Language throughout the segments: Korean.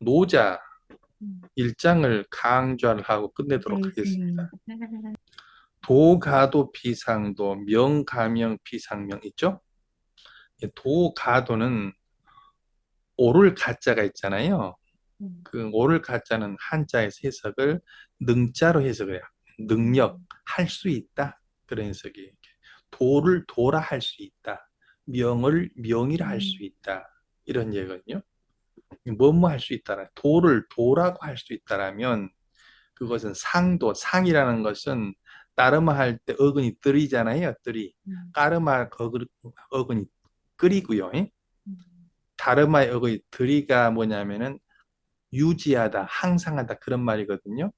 노자 음. 일장을 강좌하고 끝내도록 네, 하겠습니다. 도가도 비상도 명가명 비상명 있죠? 이 도가도는 오를 가자가 있잖아요. 음. 그 오를 가자는 한자에서 해석을 능자로 해석을 해요. 능력, 할 수 있다. 그런 해석이. 도를 도라 할 수 있다. 명을 명이라 할 수 있다. 이런 얘기거든요. 뭐뭐 할 수 있다라. 도를 도라고 할 수 있다라면 그것은 상도, 상이라는 것은 따르마 할 때 어근이 뜰이잖아요. 뜰이. 음. 까르마 어근- 어근이 끓이고요. 음. 다르마의 어근이 들이가 뭐냐면은 유지하다, 항상하다 그런 말이거든요.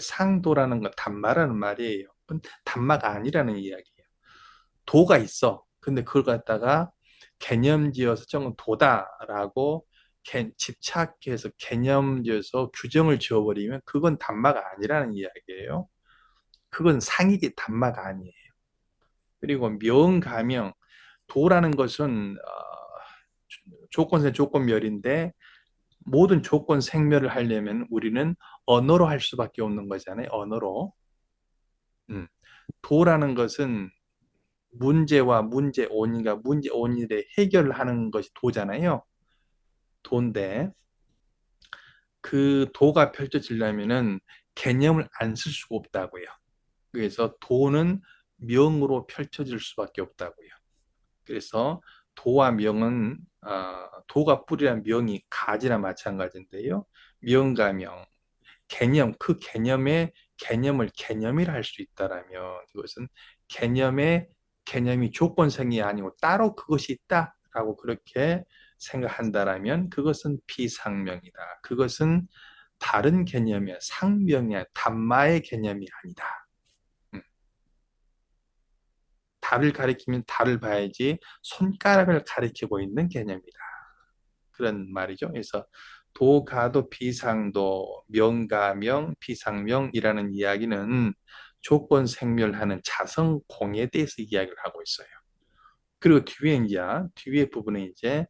상도라는 건 단마라는 말이에요. 단마가 아니라는 이야기예요. 도가 있어. 근데 그걸 갖다가 개념지어서 정은 도다라고 개- 집착해서 개념지어서 규정을 지어버리면 그건 단마가 아니라는 이야기예요. 그건 상이지 단마가 아니에요. 그리고 명가명 도라는 것은 어, 조건세 조건멸인데 모든 조건 생멸을 하려면 우리는 언어로 할 수밖에 없는 거잖아요. 언어로. 음. 도라는 것은 문제와 문제 온인가 문제 온일의 해결을 하는 것이 도잖아요. 도인데 그 도가 펼쳐지려면은 개념을 안 쓸 수가 없다고요. 그래서 도는 명으로 펼쳐질 수밖에 없다고요. 그래서 도와 명은 어, 도가 뿌리란 명이 가지나 마찬가지인데요. 명가명 개념 그 개념의 개념을 개념이라 할 수 있다라면 그것은 개념의 개념이 조건성이 아니고 따로 그것이 있다라고 그렇게 생각한다라면 그것은 비상명이다. 그것은 다른 개념이야. 상명이야. 단마의 개념이 아니다. 음. 달을 가리키면 달을 봐야지 손가락을 가리키고 있는 개념이다. 그런 말이죠. 그래서 도가도 비상도 명가명 비상명이라는 이야기는 조건 생멸하는 자성 공에 대해서 이야기를 하고 있어요. 그리고 뒤에 이제 뒤에 부분에 이제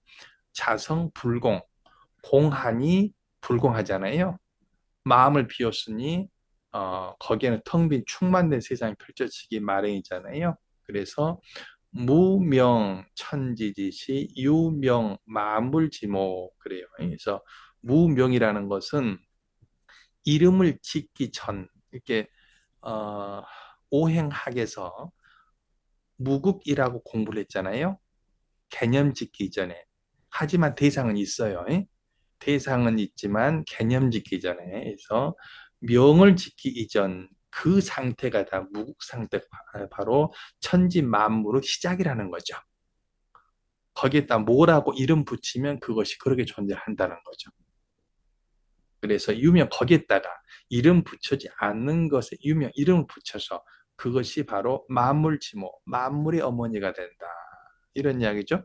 자성 불공 공하니 불공하잖아요. 마음을 비웠으니 어, 거기에는 텅 빈 충만된 세상이 펼쳐지기 마련이잖아요. 그래서 무명 천지지시 유명 만물지모 그래요. 그래서 무명이라는 것은 이름을 짓기 전 이렇게 어, 오행학에서 무국이라고 공부를 했잖아요. 개념 짓기 전에. 하지만 대상은 있어요. 대상은 있지만 개념 짓기 전에. 그래서 명을 짓기 이전 그 상태가 다 무국 상태가 바로 천지 만물의 시작이라는 거죠. 거기에다 뭐라고 이름 붙이면 그것이 그렇게 존재한다는 거죠. 그래서 유명 거기에다가 이름 붙여지 않는 것에 유명 이름을 붙여서 그것이 바로 만물지모 만물의 어머니가 된다. 이런 이야기죠.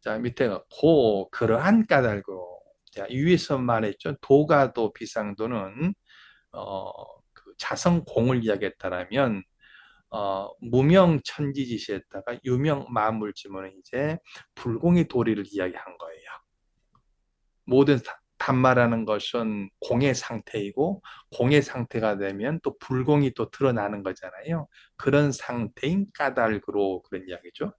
자 밑에가 고 그러한 까닭으로 자 위에서 말했죠. 도가도 비상도는 어, 그 자성공을 이야기했다라면 어, 무명 천지지시에다가 유명 만물지모는 이제 불공의 도리를 이야기한 거예요. 모든 단마라는 것은 공의 상태이고 공의 상태가 되면 또 불공이 또 드러나는 거잖아요. 그런 상태인 까닭으로 그런 이야기죠.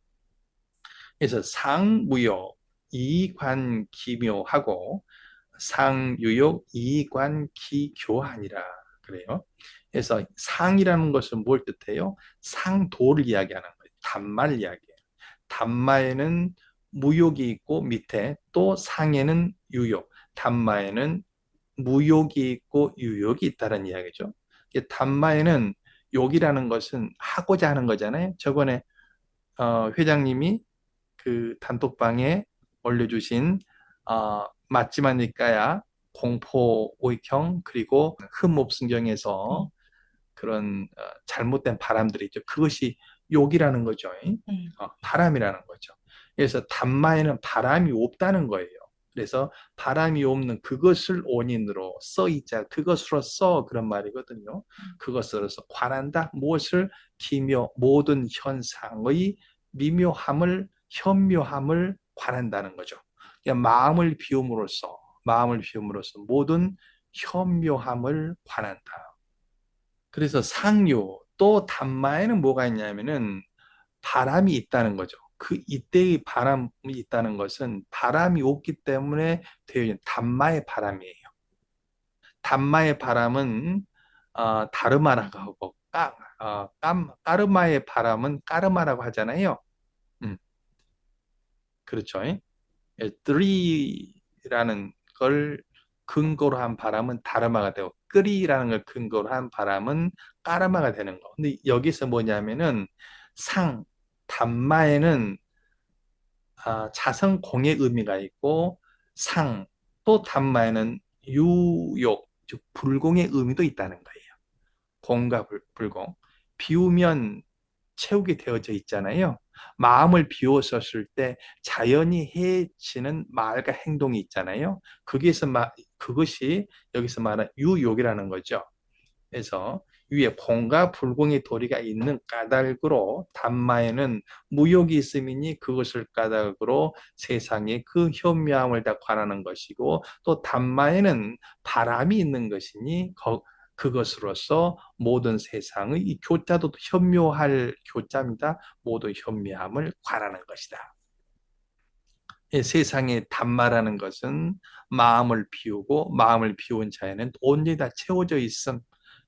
그래서 상무욕 이관기묘하고 상유욕 이관기교하니라 그래요. 그래서 상이라는 것은 뭘 뜻해요? 상도를 이야기하는 거예요. 단마를 이야기해요. 단마에는 무욕이 있고 밑에 또 상에는 유욕, 단마에는 무욕이 있고 유욕이 있다는 이야기죠. 단마에는 욕이라는 것은 하고자 하는 거잖아요. 저번에 어, 회장님이 그 단톡방에 올려주신 어, 맞지만 니까야 공포 오익형 그리고 흠옵승경에서 그런 어, 잘못된 바람들이 있죠. 그것이 욕이라는 거죠. 네. 어, 바람이라는 거죠. 그래서 단마에는 바람이 없다는 거예요. 그래서 바람이 없는 그것을 원인으로 써있자 그것으로써 그런 말이거든요. 그것으로서 관한다 무엇을 기묘 모든 현상의 미묘함을 현묘함을 관한다는 거죠. 그냥 마음을 비움으로써 마음을 비움으로써 모든 현묘함을 관한다. 그래서 상류 또 단마에는 뭐가 있냐면은 바람이 있다는 거죠. 그 이때의 바람이 있다는 것은 바람이 없기 때문에 되어 있는 단마의 바람이에요. 단마의 바람은 어, 다르마라고 하고 까, 어, 깜, 까르마의 바람은 까르마라고 하잖아요. 음, 그렇죠. 예, 뜨리라는 걸 근거로 한 바람은 다르마가 되고 끄리라는 걸 근거로 한 바람은 까르마가 되는 거. 근데 여기서 뭐냐면은 상, 단마에는 아, 자성 공의 의미가 있고 상, 또 단마에는 유욕, 즉 불공의 의미도 있다는 거예요. 공과 불, 불공. 비우면 채우게 되어져 있잖아요. 마음을 비웠었을 때 자연히 해지는 말과 행동이 있잖아요. 거기에서 마, 그것이 여기서 말하는 유욕이라는 거죠. 그래서 위에 공과 불공의 도리가 있는 까닭으로 단마에는 무욕이 있음이니 그것을 까닭으로 세상에 그 현묘함을 다 관하는 것이고 또 단마에는 바람이 있는 것이니 거, 그것으로서 모든 세상의 이 교자도 현묘할 교자입니다. 모든 현묘함을 관하는 것이다. 예, 세상에 단마라는 것은 마음을 비우고 마음을 비운 자에는 온전히 다 채워져 있음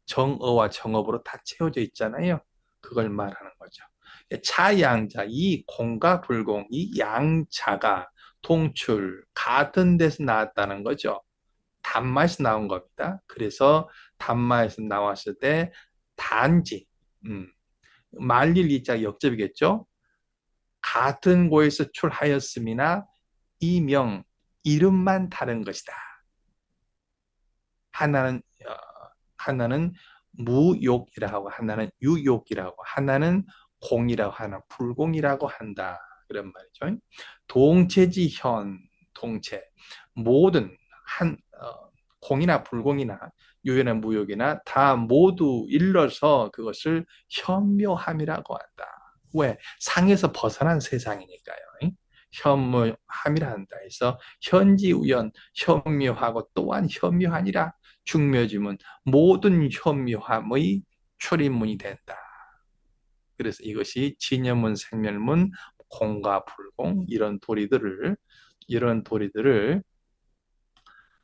정어와 정업으로 다 채워져 있잖아요. 그걸 말하는 거죠. 예, 차양자, 이 공과 불공, 이 양자가 동출 같은 데서 나왔다는 거죠. 단마에서 나온 겁니다. 그래서 단마에서 나왔을 때 단지 음, 말릴 이자 역접이겠죠. 같은 곳에서 출하였음이나 이명 이름만 다른 것이다. 하나는 어, 하나는 무욕이라고 하나는 유욕이라고 하나는 공이라고 하나 불공이라고 한다. 그런 말이죠. 동체지현 동체 모든 한 어, 공이나 불공이나 유연한 무욕이나 다 모두 일러서 그것을 현묘함이라고 한다. 왜? 상에서 벗어난 세상이니까요. 현묘함이라 한다 해서 현지우연 현묘하고 또한 현묘하니라 중묘지문 모든 현묘함의 출입문이 된다. 그래서 이것이 진여문, 생멸문, 공과 불공 이런 도리들을 이런 도리들을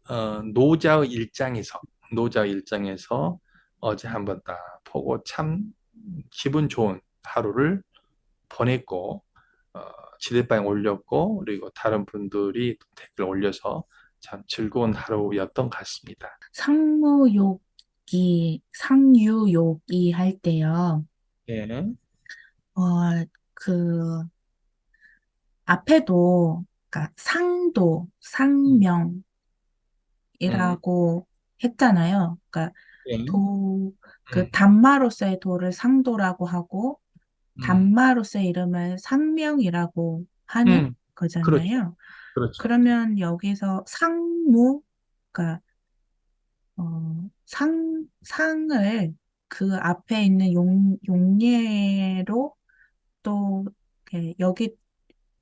어, 노자의 일장에서 노자의 일장에서 어제 한번 다 보고 참 기분 좋은 하루를 보냈고 어, 지대방에 올렸고 그리고 다른 분들이 댓글 올려서 참 즐거운 하루였던 것 같습니다. 상무욕이, 상유욕이 할 때요, 예, 어, 그, 앞에도, 그러니까 상도, 음, 음, 상명 이라고 했잖아요. 그러니까 예, 도, 그 음, 단마로서의 도를 상도라고 하고, 음, 단마로서의 이름을 상명이라고 하는 음, 그렇죠, 거잖아요. 그렇죠. 그러면 여기서 상무, 그러니까 어, 상, 상을 그 앞에 있는 용, 용례로 또 이렇게 여기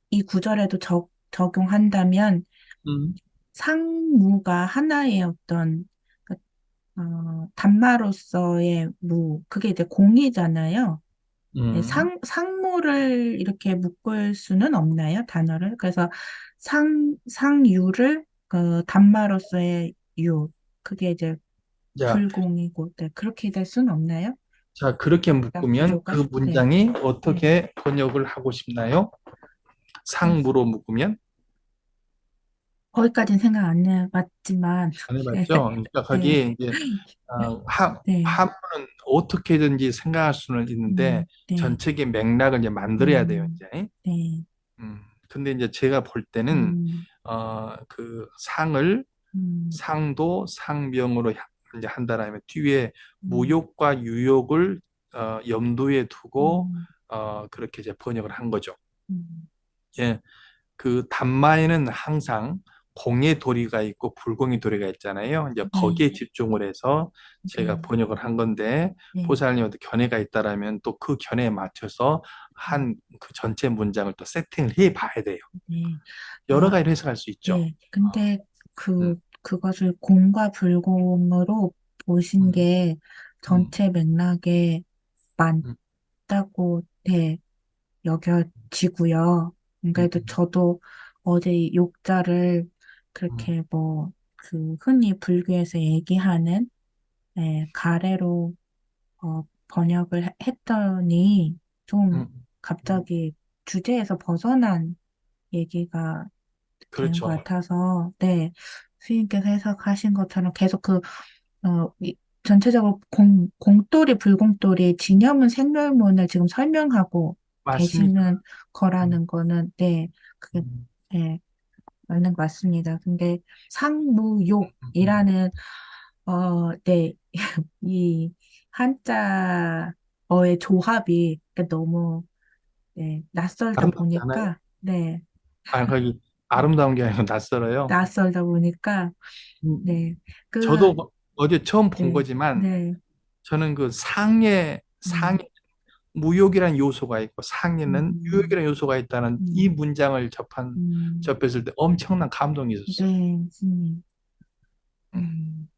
이 구절에도 적, 적용한다면 음, 상무가 하나의 어떤 그, 어, 단마로서의 무, 그게 이제 공이잖아요. 네, 음. 상, 상 무를 이렇게 묶을 수는 없나요? 단어를. 그래서 상, 상유를 그 단마로서의 유. 그게 이제 자, 불공이고, 네, 그렇게 될 수는 없나요? 자, 그렇게 딱 묶으면? 그 네, 문장이 네. 어떻게 번역을 하고 싶나요? 상무로 묶으면 거기까지는 생각 안 해봤지만, 안 해봤죠? 그러니까 네, 거기에 이제 어, 하, 네, 한문은 어떻게든지 생각할 수는 있는데 음, 네, 전체적인 맥락을 이제 만들어야 돼요, 음, 이제. 네, 음, 근데 이제 제가 볼 때는 음, 어, 그 상을 음, 상도 상명으로 하- 이제 한다라면 뒤에 음, 무욕과 유욕을 어, 염두에 두고 음, 어, 그렇게 이제 번역을 한 거죠. 음, 예, 그 단마에는 항상 공의 도리가 있고 불공의 도리가 있잖아요. 이제 거기에 집중을 해서 제가 네. 번역을 한 건데 네. 보살님한테 견해가 있다라면 또 그 견해에 맞춰서 한 그 전체 문장을 또 세팅을 해 봐야 돼요. 네. 여러 아, 가지로 해석할 수 있죠. 네. 근데 그, 음, 그것을 공과 불공으로 보신 음, 게 음, 전체 맥락에 음, 맞다고, 네, 여겨지고요. 음, 그러니까 저도 어제 이 욕자를 음, 그렇게 뭐, 그 흔히 불교에서 얘기하는, 네, 가래로, 어, 번역을 해- 했더니 좀 음, 음. 갑자기 주제에서 벗어난 얘기가 되는 것 그렇죠. 같아서, 네, 스님께서 해석하신 것처럼 계속 그, 어, 이- 전체적으로 공, 공돌이, 불공돌이, 진여문, 생멸문을 지금 설명하고 맞습니다. 계시는 음, 거라는 거는, 네, 그게, 음, 네, 맞는 것 같습니다. 근데 음, 음, 상무욕이라는, 어, 네, 이 한자어의 조합이 너무, 네, 낯설다 아름답지 않아요? 보니까, 네, 아, 거기 아름다운 게 아니고 낯설어요. 낯설다 보니까, 음, 네, 그, 저도 어제 처음 본 네, 거지만 네, 저는 그 상에 음, 상에 무욕이라는 요소가 있고 상에는 음, 유욕이라는 요소가 있다는 이 음, 문장을 접한 음, 접했을 때 엄청난 감동이 있었어요. 네, 스님, 음, 음,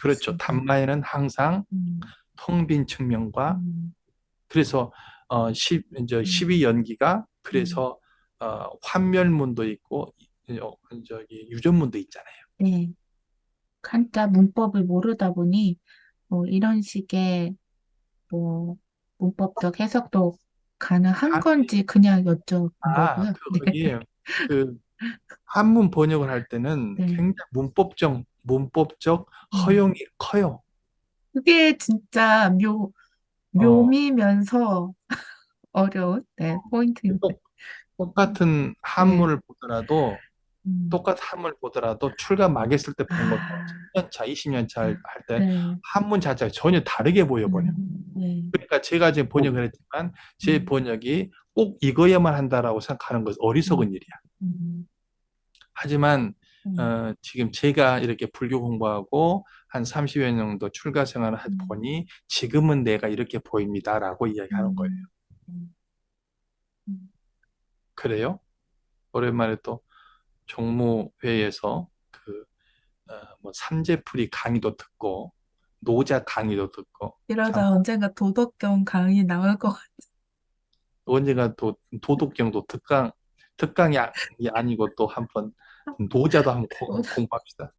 그렇죠. 단마에는 항상 음, 텅빈 측면과 음, 그래서 어, 십, 이제 음, 12연기가 음, 그래서 어, 환멸문도 있고 이- 어, 저기 유전문도 있잖아요. 네, 한자 문법을 모르다 보니, 뭐, 이런 식의, 뭐, 문법적 해석도 가능한 건지 그냥 여쭤본 아, 거고요. 그 네, 그 한문 번역을 할 때는 네, 굉장히 문법적 문법적 음. 허용이 커요. 그게 진짜 묘, 어, 묘미면서 어려운, 네, 포인트입니다. 똑- 똑같은 네, 한문을 보더라도 음. 똑같은 한문을 보더라도 출간 막 했을 때 본 것과 아, 10년 차, 20년 차 할 때 네, 한문 자체가 전혀 다르게 보여버려. 음, 네, 그러니까 제가 지금 번역을 했지만 제 음, 번역이 꼭 이거야만 한다라고 생각하는 것은 어리석은 음, 일이야. 음, 하지만 음, 어, 지금 제가 이렇게 불교 공부하고 한 30여 년 정도 출가 생활을 하다 음, 보니 지금은 내가 이렇게 보입니다라고 이야기하는 거예요. 음, 음, 음, 그래요? 오랜만에 또 종무회에서 그 어, 뭐 삼재풀이 강의도 듣고 노자 강의도 듣고 참 이러다 언젠가 도덕경 강의 나올 것 같아요. 언젠가 또 도덕경도 특강 특강이 아- 이 아니고 또 한번 노자도 한번 고- 공부합시다.